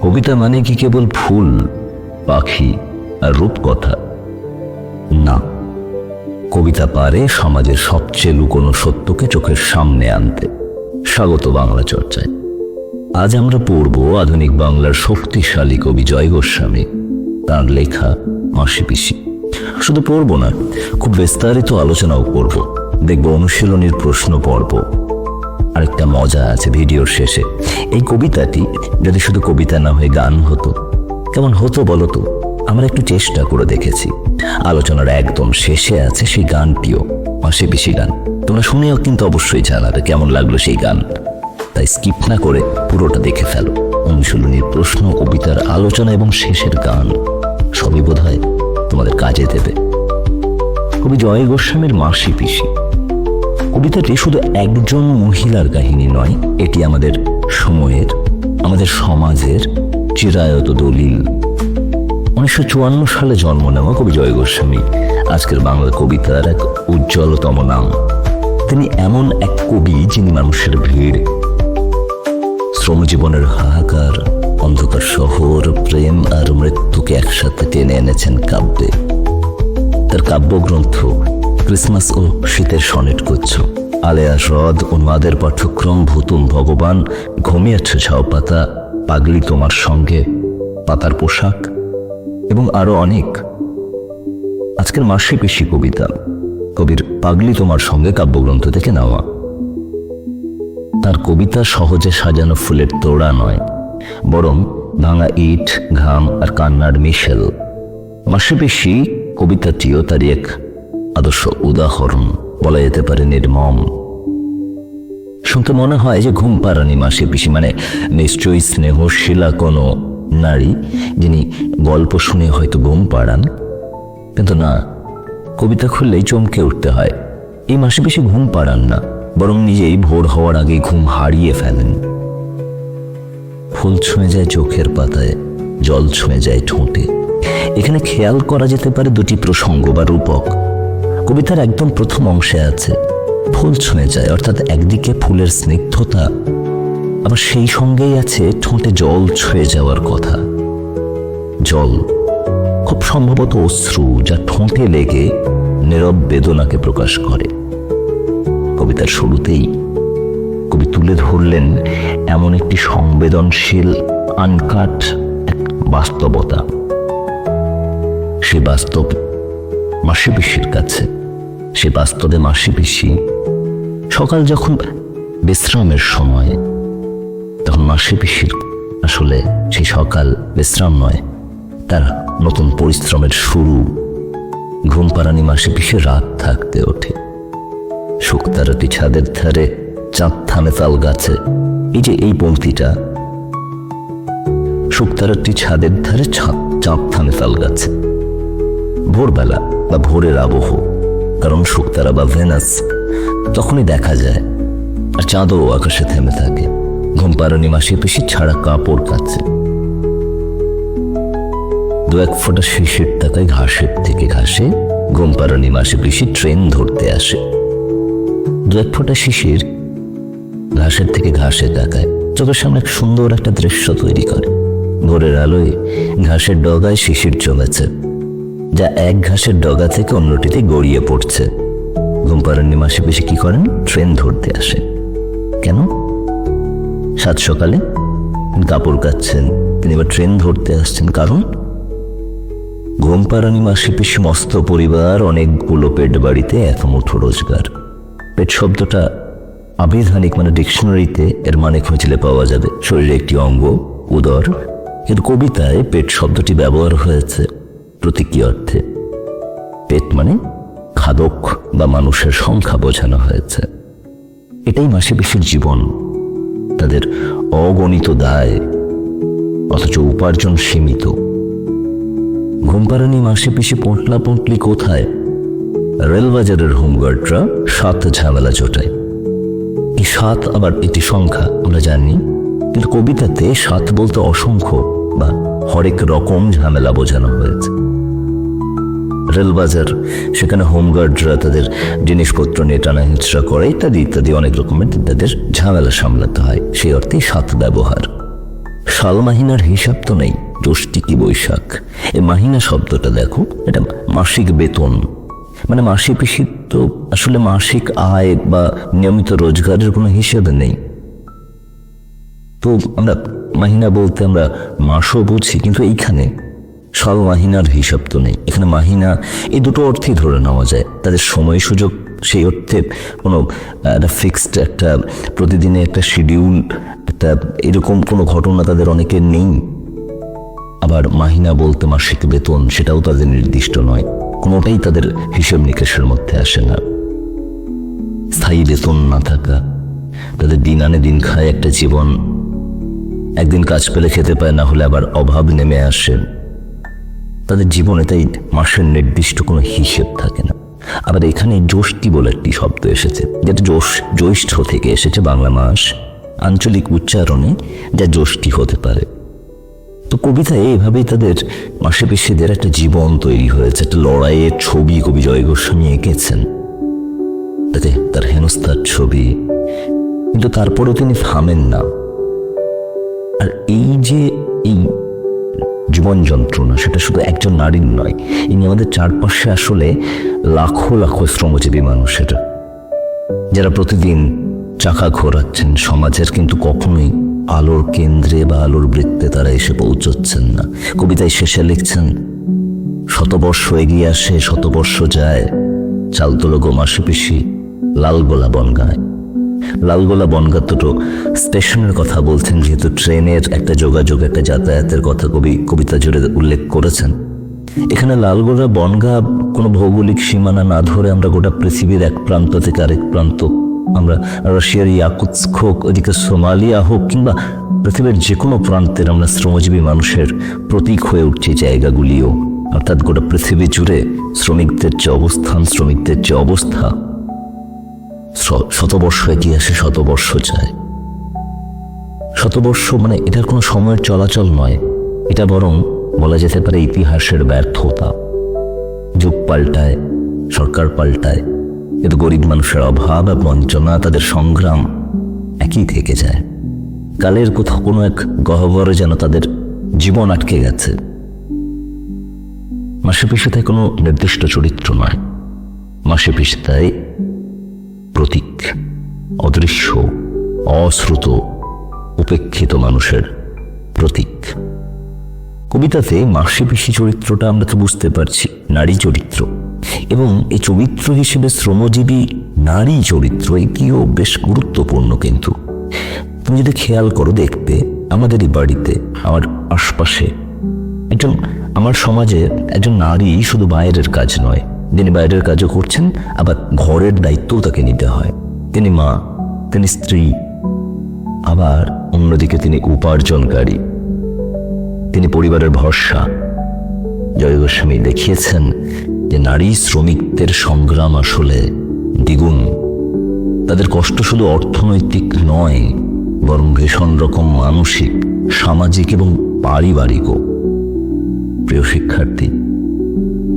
কবিতা মানে কি কেবল ফুল, পাখি আর রূপকথা? না, কবিতা পারে সমাজের সবচেয়ে লুকোনো সত্যকে চোখের সামনে আনতে। স্বাগত বাংলা চর্চায়। আজ আমরা পড়ব আধুনিক বাংলার শক্তিশালী কবি জয় গোস্বামী। তার লেখা মাসি পিসি। শুধু পড়ব না, খুব বিস্তারিত আলোচনাও করব। দেখব অনুশীলনীর প্রশ্ন পর্ব। আরেকটা মজা আছে ভিডিওর শেষে। এই কবিতাটি যদি শুধু কবিতা না হয়ে গান হতো, কেমন হতো বলতো আমরা একটু চেষ্টা করে দেখেছি। আলোচনার একদম শেষে আছে সেই গানটিও, পাশে বেশি গান। তোমরা শুনেও কিন্তু অবশ্যই জানাবে কেমন লাগল সেই গান। তাই স্কিপ না করে পুরোটা দেখে ফেলো। অনুশীলনীর প্রশ্ন, কবিতার আলোচনা এবং শেষের গান, সবই বোধ তোমাদের কাজে দেবে। কবি জয় গোস্বামীর মাসি পিসি। কবিতাটি শুধু একজন মহিলার কাহিনী নয়, এটি আমাদের সময়ের, আমাদের সমাজের চিরায়ত দলিল। উনিশশো চুয়ান্ন সালে জন্ম নেওয়া কবি জয় গোস্বামী। আজকের বাংলা কবিতার এক উজ্জ্বলতম নাম। তিনি এমন এক কবি যিনি মানুষের ভিড়। শ্রমজীবনের হাহাকার, অন্ধকার শহর, প্রেম আর মৃত্যুকে একসাথে টেনে এনেছেন কাব্যে। তার কাব্যগ্রন্থ ক্রিসমাস ও শীতের সনেট গুচ্ছ আলেয়া হ্রদ উন্মাদের পাঠ্যক্রম ভুতুম ভগবান, ঘুমিয়েছে ঝাও পাতা, পাগলি তোমার সঙ্গে, পাতার পোশাক এবং আরও অনেক। আজকের মাসে পেশি কবিতা। কবির পাগলি তোমার সঙ্গে কাব্যগ্রন্থ থেকে নেওয়া। তার কবিতা সহজে সাজানো ফুলের তোড়া নয়, বরং ভাঙা ইট, ঘাম আর কান্নার মিশেল। মাসে বেশি কবিতাটিও তারই এক আদর্শ উদাহরণ বলা যেতে পারে নির্মম। শুনতে মনে হয় যে ঘুম পাড়ানি মাসে পিসি মানে নিশ্চয়ই স্নেহশীলা কোনো নারী যিনি গল্প শুনে হয়তো ঘুম পাড়ান। কিন্তু না, কবিতা খুললেই চমকে উঠতে হয়। এই মাসে বেশি ঘুম পাড়ান না, বরং নিজেই ভোর হওয়ার আগে ঘুম হারিয়ে ফেলেন। ফুল ছুঁয়ে যায় চোখের পাতায়, জল ছুঁয়ে যায় ঠোঁটে। এখানে খেয়াল করা যেতে পারে দুটি প্রসঙ্গ বা রূপক। কবিতার একদম প্রথম অংশে আছে, ফুল ছুঁয়ে যায়, অর্থাৎ একদিকে ফুলের স্নিগ্ধতা, আবার সেই সঙ্গেই আছে ঠোঁটে জল ছুঁয়ে যাওয়ার কথা। জল খুব সম্ভবত অশ্রু যা ঠোঁটে লেগে নীরব বেদনাকে প্রকাশ করে। কবিতার শুরুতেই কবি তুলে ধরলেন এমন একটি সংবেদনশীল, আনকাট এক বাস্তবতা। সে বাস্তব মাসি কাছে। সে বাস্তবে মাসি পিসি সকাল যখন বিশ্রামের সময়, তখন মাসি পিসির আসলে সেই সকাল বিশ্রাম নয়, তার নতুন পরিশ্রমের শুরু। ঘুম পাড়ানি মাসি পিসি রাত থাকতে ওঠে। শুকতারাটি ছাদের ধারে চাঁদ থামে তাল গাছে। এই যে এই পংক্তিটা শুকতারাটি ছাদের ধারে ছাদ চাঁদ থামে তাল গাছে। ভোরবেলা বা ভোরের আবহ কারণ শুকতারা বা ভেনাস তখনই দেখা যায় আর চাঁদও আকাশে থেমে থাকে। ঘুম পাড়ানি মাসি পিসি ছাড়া কাপড় কাচ্ছে দু এক ফোঁটা শিশির তাকায় ঘাসের থেকে ঘাসে ঘুম পাড়ানি মাসি পিসি ট্রেন ধরতে আসে। দু এক ফোঁটা শিশির ঘাসের থেকে ঘাসে তাকায় চোখের সামনে এক সুন্দর একটা দৃশ্য তৈরি করে। ভোরের আলোয় ঘাসের ডগায় শিশির জমেছে। যা এক ঘাসের ডগা থেকে অন্যটিতে গড়িয়ে পড়ছে। ঘুমপাড়ানি মাসে বেশি কি করেন? ট্রেন ধরতে আসে। কেন? সাত সকালে কাপড় কাচ্ছেন, তিনি এবার ট্রেন ধরতে আসছেন। কারণ? ঘুমপাড়ানি মাসে পিসি মস্ত পরিবার, অনেকগুলো পেট বাড়িতে এত মুঠো রোজগার। পেট শব্দটা আবিধানিক মানে ডিকশনারিতে এর মানে খুঁজলে পাওয়া যাবে। শরীরে একটি অঙ্গ, উদর কিন্তু কবিতায় পেট শব্দটি ব্যবহার হয়েছে। প্রতীকী অর্থে। পেট মানে খাদক বা মানুষের সংখ্যা বোঝানো হয়েছে। এটাই মাসে বেশির জীবন। তাদের অগণিত দায়, অথচ উপার্জন সীমিত। ঘুমপাড়ানি মাসে পিসি পোঁটলা পোঁটলি কোথায়? রেলবাজারের হোমগার্ডরা সাত ঝামেলা জোটায়। এই সাত আবার একটি সংখ্যা, আমরা জানি। কিন্তু কবিতাতে সাত বলতে অসংখ্য বা হরেক রকম ঝামেলা বোঝানো হয়েছে। রেলবাজার, সেখানে হোমগার্ডরা তাদের জিনিসপত্র নিয়ে টানা হিঁচড়া করে ইত্যাদি ইত্যাদি অনেক রকমের তাদের ঝামেলা সামলাতে হয়। সেই অর্থেই সাত ব্যবহার। সাল মাহিনার হিসাব তো নেই জ্যৈষ্ঠী কি বৈশাখ? এই মাহিনা শব্দটা দেখো, এটা মাসিক বেতন। মানে মাসিক তো আসলে মাসিক আয় বা নিয়মিত রোজগারের কোনো হিসেব নেই। তো আমরা মাহিনা বলতে আমরা মাসও বুঝি, কিন্তু এইখানে সাল মাহিনার হিসাব তো নেই। এখানে মাহিনা, এই দুটো অর্থেই ধরে নেওয়া যায়। তাদের সময় সুযোগ সেই অর্থে কোনো, একটা ফিক্সড একটা প্রতিদিনে একটা শিডিউল একটা এরকম কোনো ঘটনা তাদের অনেকের নেই। আবার মাহিনা বলতে মাসিক বেতন, সেটাও তাদের নির্দিষ্ট নয়। কোনোটাই তাদের হিসেব নিকেশের মধ্যে আসে না। স্থায়ী বেতন না থাকা, তাদের দিন আনে দিন খায় একটা জীবন। একদিন কাজ পেলে খেতে পায়, না হলে আবার অভাব নেমে আসে। তাদের জীবনে তাই মাসের নির্দিষ্ট কোনো হিসেব থাকে না। আবার এখানে জ্যৈষ্ঠী বলে একটি শব্দ এসেছে, যেটা জ্যৈষ জ্যৈষ্ঠ থেকে এসেছে বাংলা মাস, আঞ্চলিক উচ্চারণে যা জ্যৈষ্ঠী হতে পারে। তো কবিতায় এভাবেই তাদের মাসে পেশিদের একটা জীবন তৈরি হয়েছে, একটা লড়াইয়ের ছবি কবি জয় গোস্বামী এঁকেছেন। তাতে তার হেনস্থার ছবি, কিন্তু তারপরেও তিনি থামেন না। আর এই যে এই জীবন যন্ত্রণা, সেটা শুধু একজন নারীর নয়, ইনি আমাদের চারপাশে আসলে লাখো লাখো শ্রমজীবী মানুষের যারা প্রতিদিন চাকা ঘোরাচ্ছেন, সমাজের কিন্তু কখনোই আলোর কেন্দ্রে বা আলোর বৃত্তে তারা এসে পৌঁছচ্ছেন না। কবিতায় শেষে লিখছেন, শতবর্ষ এগিয়ে আসে, শতবর্ষ যায় চাল তোলো গো মাসি পিসি লালগোলা বনগায় লালগোলা বনগা দুটো স্টেশনের কথা বলছেন, যেহেতু ট্রেনের একটা যোগাযোগ, একটা যাতায়াতের কথা কবি, কবিতা জুড়ে উল্লেখ করেছেন। এখানে লালগোলা বনগা কোনো ভৌগোলিক সীমানা না ধরে আমরা গোটা পৃথিবীর এক প্রান্ত থেকে আরেক প্রান্ত, আমরা রাশিয়ার ইয়াকুৎস্ক ওদিকে সোমালিয়া হোক, কিংবা পৃথিবীর যে কোনো প্রান্তের আমরা শ্রমজীবী মানুষের প্রতীক হয়ে উঠছি জায়গাগুলিও। অর্থাৎ গোটা পৃথিবী জুড়ে শ্রমিকদের যে অবস্থান, শ্রমিকদের যে অবস্থা শতবর্ষ এগিয়ে আসে, শতবর্ষ যায়। শতবর্ষ মানে এটার কোনো সময়ের চলাচল নয়, এটা বরং বলা যেতে পারে ইতিহাসের ব্যর্থতা। যুগ পাল্টায়, সরকার পাল্টায় কিন্তু গরিব মানুষের অভাব আর বঞ্চনা, তাদের সংগ্রাম একই থেকে যায়। কালের কোথাও কোনো এক গহ্বরে যেন তাদের জীবন আটকে গেছে। মাসে পিসিতে কোনো নির্দিষ্ট চরিত্র নয়। মাসে পিসিতায় প্রতীক, অদৃশ্য, অশ্রুত, উপেক্ষিত মানুষের প্রতীক। কবিতাতে মাসি পিসি চরিত্রটা আমরা তো বুঝতে পারছি, নারী চরিত্র। এবং এই চরিত্র হিসেবে শ্রমজীবী নারী চরিত্র এটিও বেশ গুরুত্বপূর্ণ কিন্তু। তুমি যদি খেয়াল করো দেখবে আমাদেরই বাড়িতে আমার আশপাশে একজন, আমার সমাজে একজন নারী শুধু বাইরের কাজ নয় যিনি বাইরের কাজও করছেন, আবার ঘরের দায়িত্বও তাকে নিতে হয়। তিনি মা, তিনি স্ত্রী, আবার অন্যদিকে তিনি উপার্জনকারী। তিনি পরিবারের ভরসা। জয় গোস্বামী দেখিয়েছেন যে নারী শ্রমিকদের সংগ্রাম আসলে দ্বিগুণ। তাদের কষ্ট শুধু অর্থনৈতিক নয়, বরং ভীষণ রকম মানসিক, সামাজিক এবং পারিবারিকও। প্রিয় শিক্ষার্থী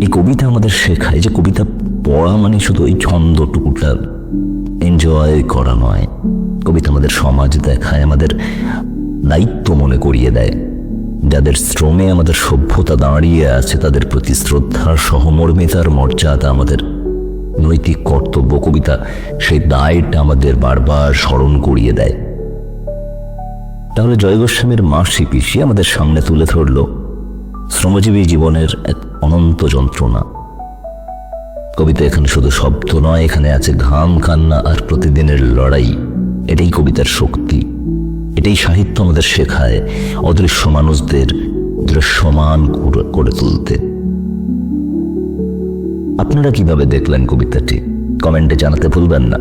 এই কবিতা আমাদের শেখায় যে কবিতা পড়া মানে শুধু ওই ছন্দটুকুটা এনজয় করা নয়। কবিতা আমাদের সমাজ দেখায়, আমাদের দায়িত্ব মনে করিয়ে দেয়। যাদের শ্রমে আমাদের সভ্যতা দাঁড়িয়ে আছে, তাদের প্রতি শ্রদ্ধা সহমর্মিতার মর্যাদা আমাদের নৈতিক কর্তব্য কবিতা সেই দায়টা আমাদের বারবার স্মরণ করিয়ে দেয়। তাহলে জয় গোস্বামীর মাসি পিসি আমাদের সামনে তুলে ধরল। শ্রমজীবী জীবনের এক অনন্ত যন্ত্রণা। কবিতা এখানে শুধু শব্দ নয়, এখানে আছে ঘাম, কান্না আর প্রতিদিনের লড়াই। এটাই কবিতার শক্তি। এটাই সাহিত্য আমাদের শেখায়, অদৃশ্য মানুষদের দৃশ্যমান করে- তুলতে। আপনারা কীভাবে দেখলেন কবিতাটি? কমেন্টে জানাতে ভুলবেন না।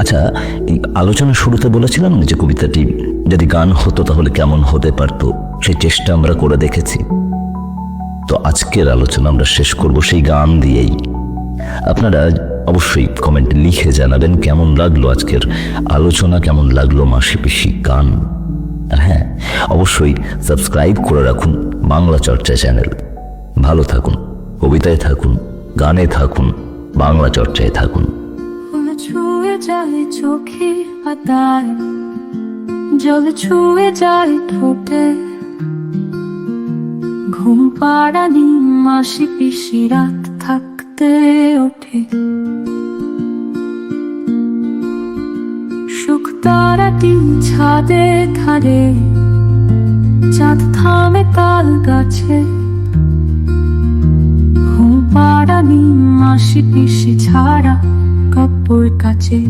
আচ্ছা এই আলোচনা শুরুতে বলেছিলাম যে কবিতাটি যদি গান হতো তাহলে কেমন হতে পারতো? সেই চেষ্টা আমরা করে দেখেছি। তো আজকের আলোচনা আমরা শেষ করব সেই গান দিয়েই। আপনারা অবশ্যই কমেন্টে লিখে জানাবেন কেমন লাগল আজকের আলোচনা, কেমন লাগল মাসি পিসি গান। আর হ্যাঁ অবশ্যই সাবস্ক্রাইব করে রাখুন বাংলা চর্চা চ্যানেল। ভালো থাকুন, কবিতায় থাকুন, গানে থাকুন, বাংলা চর্চায় থাকুন। চোখে পাতায়, জল ছুঁয়ে যায় ঠোঁটে। ঘুম পাড়ানি, মাসি পিসি রাত থাকতে ওঠে। শুকতারাটি ছাদে ধারে, চাঁদ থামে তাল গাছে। ঘুম পাড়ানি, মাসি পিসি ছাড়া কাপড় কাছে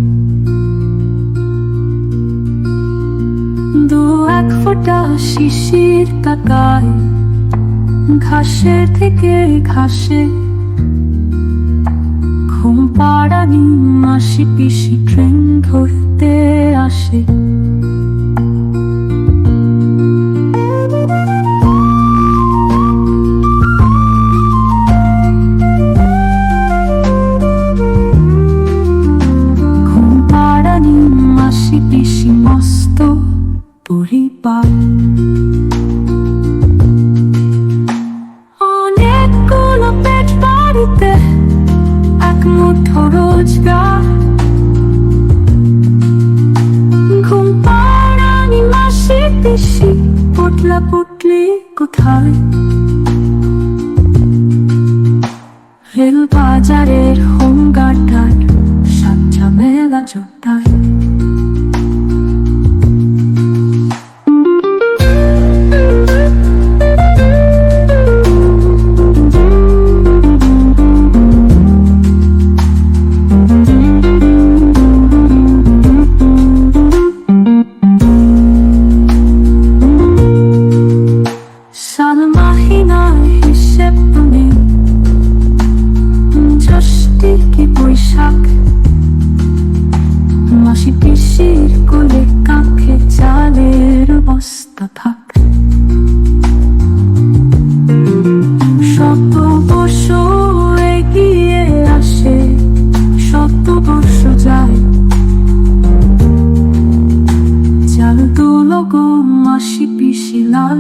দু এক ফোঁটা শিশির তাকায় ঘাসে থেকে ঘাসে। ঘুম পাড়ানি মাসি পিসি ট্রেন ধরতে আসে। Наші на